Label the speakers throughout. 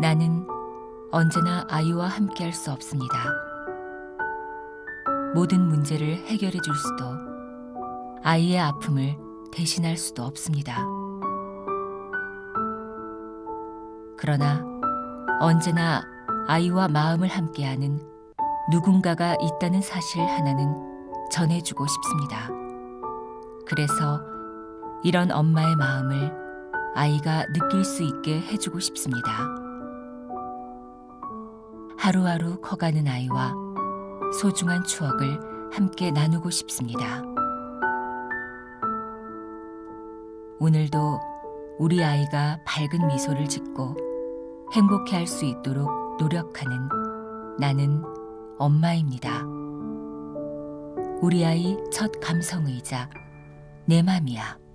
Speaker 1: 나는 언제나 아이와 함께 할 수 없습니다. 모든 문제를 해결해 줄 수도 아이의 아픔을 대신할 수도 없습니다. 그러나 언제나 아이와 마음을 함께하는 누군가가 있다는 사실 하나는 전해주고 싶습니다. 그래서 이런 엄마의 마음을 아이가 느낄 수 있게 해주고 싶습니다. 하루하루 커가는 아이와 소중한 추억을 함께 나누고 싶습니다. 오늘도 우리 아이가 밝은 미소를 짓고 행복해 할 수 있도록 노력하는 나는 엄마입니다. 우리 아이 첫 감성의자 내 맘이야.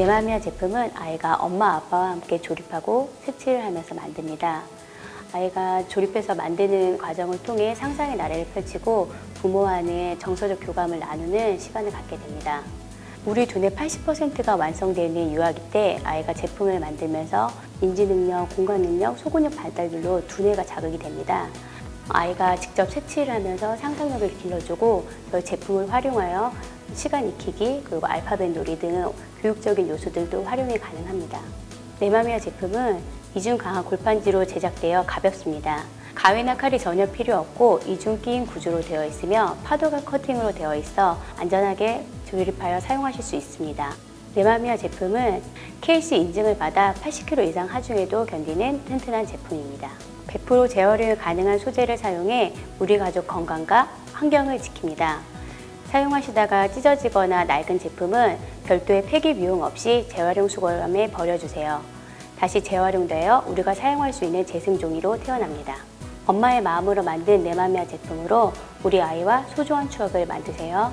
Speaker 2: 네마미아 제품은 아이가 엄마 아빠와 함께 조립하고 색칠을 하면서 만듭니다. 아이가 조립해서 만드는 과정을 통해 상상의 나래를 펼치고 부모와의 정서적 교감을 나누는 시간을 갖게 됩니다. 우리 두뇌 80%가 완성되는 유아기 때 아이가 제품을 만들면서 인지 능력, 공간 능력, 소근육 발달들로 두뇌가 자극이 됩니다. 아이가 직접 색칠을 하면서 상상력을 길러주고 그 제품을 활용하여 시간 익히기 그리고 알파벳 놀이 등 교육적인 요소들도 활용이 가능합니다. 네마미아 제품은 이중 강화 골판지로 제작되어 가볍습니다. 가위나 칼이 전혀 필요 없고 이중 끼인 구조로 되어 있으며 파도가 커팅으로 되어 있어 안전하게 조립하여 사용하실 수 있습니다. 네마미아 제품은 KC 인증을 받아 80kg 이상 하중에도 견디는 튼튼한 제품입니다. 100% 재활용 가능한 소재를 사용해 우리 가족 건강과 환경을 지킵니다. 사용하시다가 찢어지거나 낡은 제품은 별도의 폐기 비용 없이 재활용 수거함에 버려주세요. 다시 재활용되어 우리가 사용할 수 있는 재생 종이로 태어납니다. 엄마의 마음으로 만든 네마미아 제품으로 우리 아이와 소중한 추억을 만드세요.